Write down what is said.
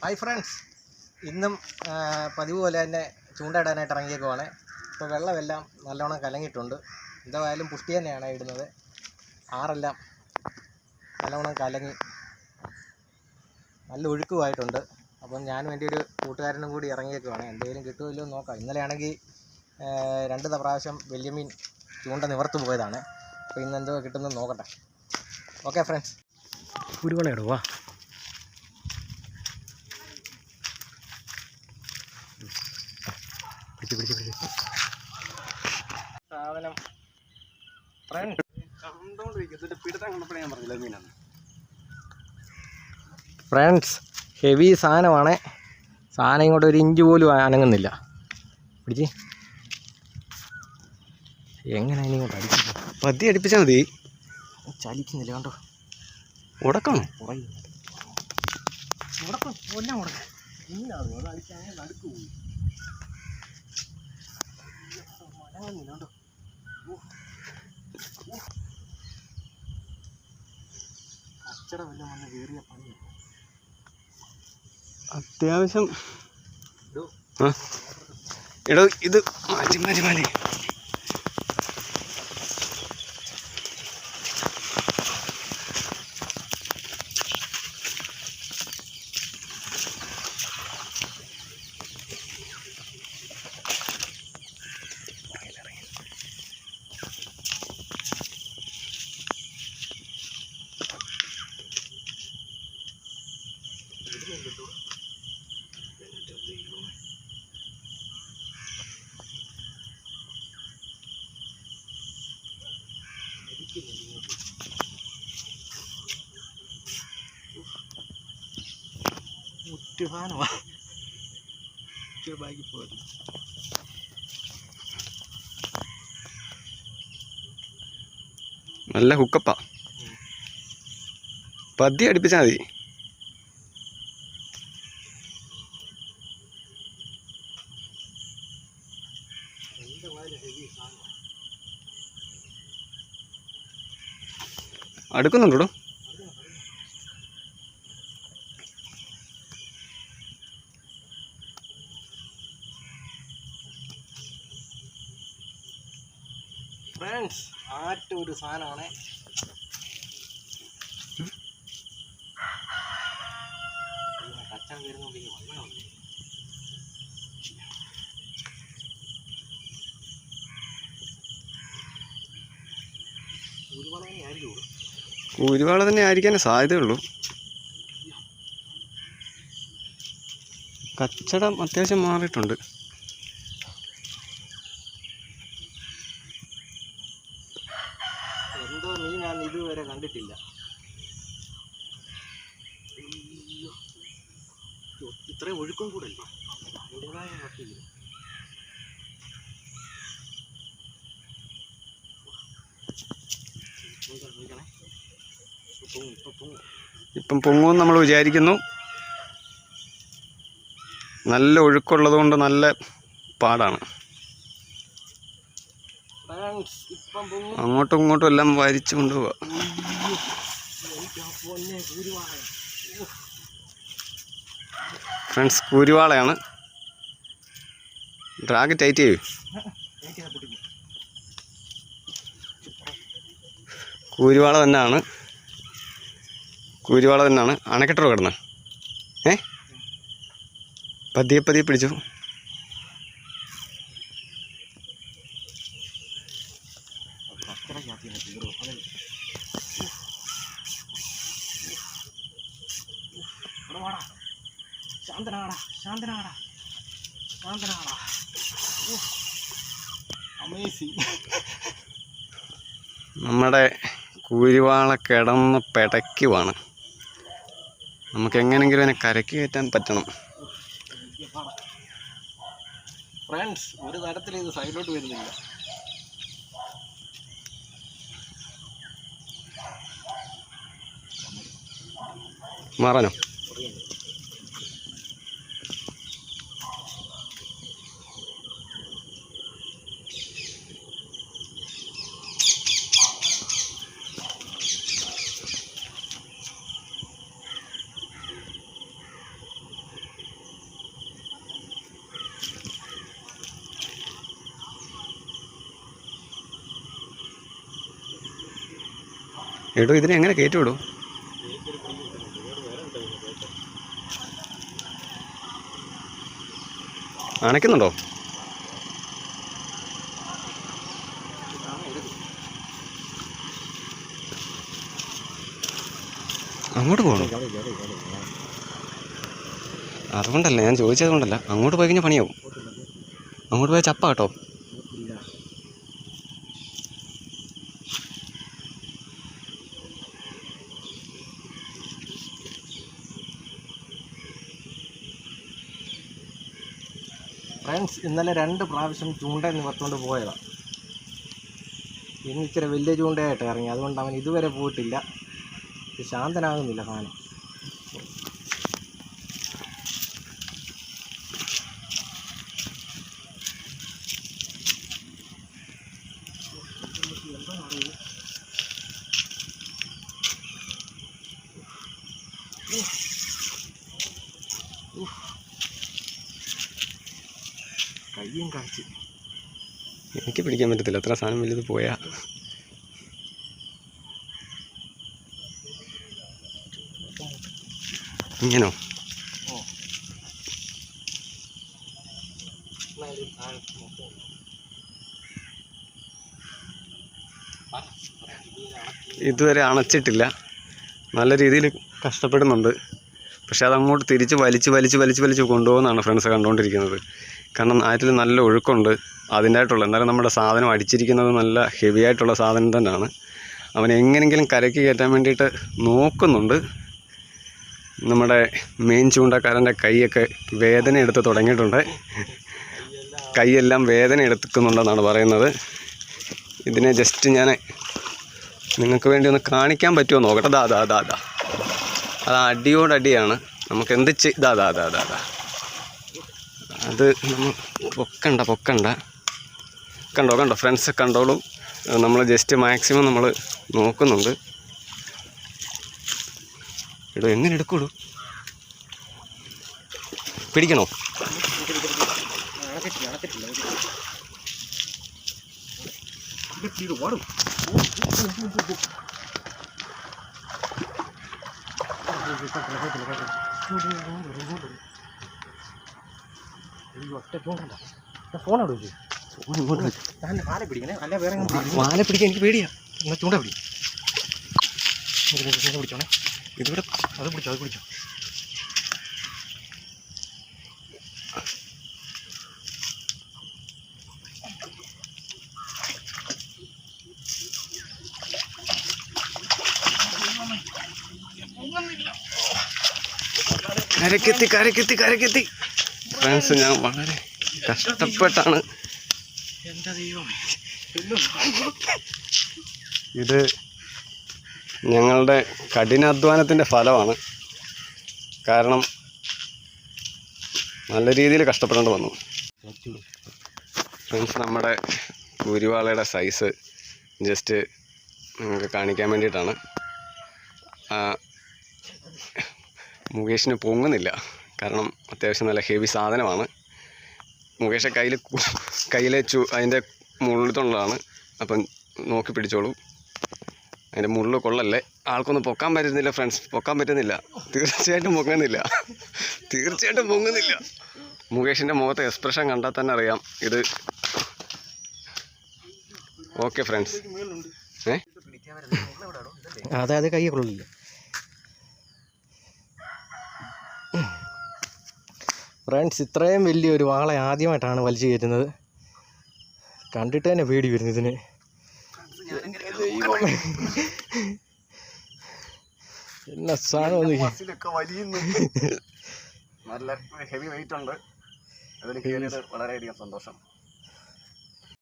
Hi friends ഇന്നും പതിവ് പോലെ തന്നെ ചൂണ്ടയിടാനായിട്ട് ഇറങ്ങിയേക്കുവാണ്. ഇപ്പോൾ വെള്ളമെല്ലാം നല്ലോണം കലങ്ങിയിട്ടുണ്ട്. എന്തായാലും പുഷ്ടി തന്നെയാണ് ഇടുന്നത്. ആറെല്ലാം നല്ലോണം കലങ്ങി നല്ല ഒഴുക്കുമായിട്ടുണ്ട്. അപ്പം ഞാനും എന്റെ ഒരു കൂട്ടുകാരനും കൂടി ഇറങ്ങിയേക്കുവാണ്. എന്തെങ്കിലും കിട്ടുമല്ലോ എന്ന് നോക്കാം. ഇന്നലെയാണെങ്കിൽ രണ്ട് പ്രാവശ്യം വലിയ മീൻ ചൂണ്ട നിവർത്ത് പോയതാണ്. അപ്പോൾ ഇന്ന് എന്തോ കിട്ടുന്നത് നോക്കട്ടെ. ഓക്കെ ഫ്രണ്ട്സ് കുരുവള ഇടുവാ പിടിച്ച് പിടിച്ച് പിടിച്ച് സാധനം. ഫ്രണ്ട്സ് ഹെവി സാധനമാണ്. സാധനം ഇങ്ങോട്ട് ഒരു ഇഞ്ച് പോലും അനങ്ങുന്നില്ല. പിടിച്ച് എങ്ങനെ ഇനി ഇങ്ങോട്ട് അടിച്ചു പതി അടിപ്പിച്ചാൽ മതി. ചലിക്കുന്നില്ല കണ്ടോ? ഉടക്കണം ഉടക്കും. കൊല്ലം ഉടക്കും. ഇന്നാണ് അത് അടിച്ചാൽ നടുക്ക് പോയി കണ്ടോ കച്ചട വല്ലതും വന്ന് കയറിയ പണിയാണ് അത്യാവശ്യം. എടോ ഇത് മാറ്റി മാറ്റി മാറ്റി. മുറ്റുഭാനമാണ് ബാക്കി പോയി നല്ല ഹുക്കപ്പാ. പതി അടുപ്പിച്ചാൽ മതി. അടുക്കുന്നുണ്ടോ ഫ്രണ്ട്സ് ആറ്റ ഒരു സാധനമാണ്. കച്ചാൻ വരുന്നുണ്ടെങ്കിൽ ആയിരിക്കും കൂരുവാള തന്നെ ആയിരിക്കാനേ സാധ്യതയുള്ളൂ. കച്ചടം അത്യാവശ്യം മാറിയിട്ടുണ്ട് എന്തോ മീൻ ഞാൻ ഇതുവരെ കണ്ടിട്ടില്ല അയ്യോ. യ്യോ, ഇത്രയും ഒഴുക്കും കൂടെ ഇല്ല അതിന്റെതായ കട്ടിയില്ല നോക്കണം, നോക്കണേ. ഇപ്പൊ പൊങ്ങും, ഇപ്പം പൊങ്ങുമെന്ന് നമ്മൾ വിചാരിക്കുന്നു. നല്ല ഒഴുക്കുള്ളത് കൊണ്ട് നല്ല പാടാണ്. അങ്ങോട്ടും ഇങ്ങോട്ടും എല്ലാം വരിച്ചു കൊണ്ടുപോവാ. ഫ്രണ്ട്സ് കൂരുവാളയാണ് ഡ്രാഗ് ടൈറ്റ് ചെയ്യൂ കൂരുവാള തന്നെയാണ്. കൂരുവാള തന്നെയാണ്. അണക്കെട്ടോ കിടന്ന്. ഏ? പതിയെ പതിയെ പിടിച്ചു. ശാന്തനാടാ. ശാന്തനാടാ. ശാന്തനാടാ. നമ്മുടെ കുരുവാള കിടന്ന് പിടയ്ക്കുവാണ്. നമുക്ക് എങ്ങനെങ്കിലും അതിനെ കരയ്ക്ക് കയറ്റാൻ പറ്റണം. ഫ്രണ്ട്സ് ഒരു തരത്തിൽ ഇത് സൈഡിലോട്ട് വരുന്നില്ല. മറഞ്ഞോ എടോ ഇതിനെ എങ്ങനെ കയറ്റി വിടും അണയ്ക്കുന്നുണ്ടോ? അങ്ങോട്ട് പോകണം അതുകൊണ്ടല്ല ഞാൻ ചോദിച്ചത് കൊണ്ടല്ല അങ്ങോട്ട് പോയി കഴിഞ്ഞാൽ പണിയാവും. അങ്ങോട്ട് പോയാൽ ചപ്പ കേട്ടോ. ഫ്രണ്ട്സ് ഇന്നലെ രണ്ട് പ്രാവശ്യം ചൂണ്ട നിവർത്തുകൊണ്ട് പോയതാണ് ഇന്ന് ഇച്ചിരി വലിയ ചൂണ്ടയായിട്ട് ഇറങ്ങി. അതുകൊണ്ട് അവൻ ഇതുവരെ പോയിട്ടില്ല. ശാന്തനാകുന്നില്ല സാധനം. കയ്യും കാച്ചി എനിക്ക് പിടിക്കാൻ പറ്റത്തില്ല. അത്ര സാധനം വലുത് പോയാ. ഇങ്ങനോ? ഇതുവരെ അണച്ചിട്ടില്ല. നല്ല രീതിയിൽ കഷ്ടപ്പെടുന്നുണ്ട്. പക്ഷെ അതങ്ങോട്ട് തിരിച്ച് വലിച്ച് വലിച്ച് വലിച്ച് വലിച്ച് കൊണ്ടുപോകുന്നതാണ് ഫ്രണ്ട്സ് കണ്ടുകൊണ്ടിരിക്കുന്നത് കാരണം ആറ്റിൽ നല്ല ഒഴുക്കുണ്ട് അതിന്റെതായിട്ടുള്ള എന്നാലും നമ്മുടെ സാധനം അടിച്ചിരിക്കുന്നത് നല്ല ഹെവി ആയിട്ടുള്ള സാധനം തന്നെയാണ്. അവൻ എങ്ങനെയെങ്കിലും കരയ്ക്ക് കയറ്റാൻ വേണ്ടിയിട്ട് നോക്കുന്നുണ്ട്. നമ്മുടെ മെയിൻ ചൂണ്ടക്കാരന്റെ കൈയൊക്കെ വേദന എടുത്ത് തുടങ്ങിയിട്ടുണ്ട്. കൈയെല്ലാം വേദന എടുക്കുന്നുണ്ടെന്നാണ് പറയുന്നത്. ഇതിനെ ജസ്റ്റ് ഞാൻ നിങ്ങൾക്ക് വേണ്ടി ഒന്ന് കാണിക്കാൻ പറ്റുമോ നോക്കട്ടെ. ദാ ദാ ദാ ദാ. അത് അടിയോടടിയാണ്. നമുക്ക് എന്ത് ചെയ് ദാ ദാ ദാ ദാ ദാ. അത് നമ്മൾ പൊക്കണ്ട പൊക്കണ്ട. കണ്ടോ കണ്ടോ? ഫ്രണ്ട്സ് കണ്ടോളൂ. നമ്മൾ ജസ്റ്റ് മാക്സിമം നമ്മൾ നോക്കുന്നുണ്ട്. ഇടോ എങ്ങനെ എടുക്കുള്ളൂ? പിടിക്കണോ? അണച്ചിട്ടില്ല ഓടും ഒറ്റ ചൂണ്ടല്ല ഫോൺ അവിടെ വെച്ചു ഞാൻ വാല പിടിക്കണേ? അല്ല വേറെ വാല പിടിക്കാൻ എനിക്ക് പേടിയാ. എന്നാ ചൂണ്ട പിടി. ചൂണ്ട പിടിച്ചോണേ. ഇതിവിടെ അത് പിടിച്ചോ അത് പിടിച്ചോ. കരക്കെത്തി കരക്കെത്തി കരക്കെത്തി ഫ്രണ്ട്സ് ഞാൻ വളരെ കഷ്ടപ്പെട്ടാണ്. എന്റെ ഇത് ഞങ്ങളുടെ കഠിനാധ്വാനത്തിന്റെ ഫലമാണ്. കാരണം നല്ല രീതിയിൽ കഷ്ടപ്പെടേണ്ടി വന്നു. ഫ്രണ്ട്സ് നമ്മുടെ കുരുവാളയുടെ സൈസ് ജസ്റ്റ് നിങ്ങൾക്ക് കാണിക്കാൻ വേണ്ടിയിട്ടാണ്. മുകേഷിന് പൊങ്ങുന്നില്ല. കാരണം അത്യാവശ്യം നല്ല ഹെവി സാധനമാണ്. മുകേഷെ കയ്യിൽ കയ്യിലെ ചു അതിന്റെ മുള്ളിത്തുള്ളതാണ് അപ്പം നോക്കി പിടിച്ചോളൂ. അതിന്റെ മുള്ളു കൊള്ളല്ലേ. ആൾക്കൊന്നും പൊക്കാൻ പറ്റുന്നില്ല ഫ്രണ്ട്സ് പൊക്കാൻ പറ്റുന്നില്ല. തീർച്ചയായിട്ടും പൊങ്ങുന്നില്ല. തീർച്ചയായിട്ടും പൊങ്ങുന്നില്ല. മുകേഷിന്റെ മുഖത്തെ എക്സ്പ്രഷൻ കണ്ടാൽ തന്നെ അറിയാം. ഇത് ഓക്കെ ഫ്രണ്ട്സ് ഏ? അതെ അതെ കൈ കൊള്ളില്ല. ഫ്രണ്ട്സ് ഇത്രയും വലിയൊരു വാള ആദ്യമായിട്ടാണ് വലിച്ചു കയറ്റുന്നത്. കണ്ടിട്ട് തന്നെ പേടി വരുന്നു ഇതിന്. വലിയ എന്നാ സാധനം നല്ല ഹെവി വെയിറ്റ് ഉണ്ട്. അതിൽ കയറിയത് വളരെയധികം സന്തോഷം.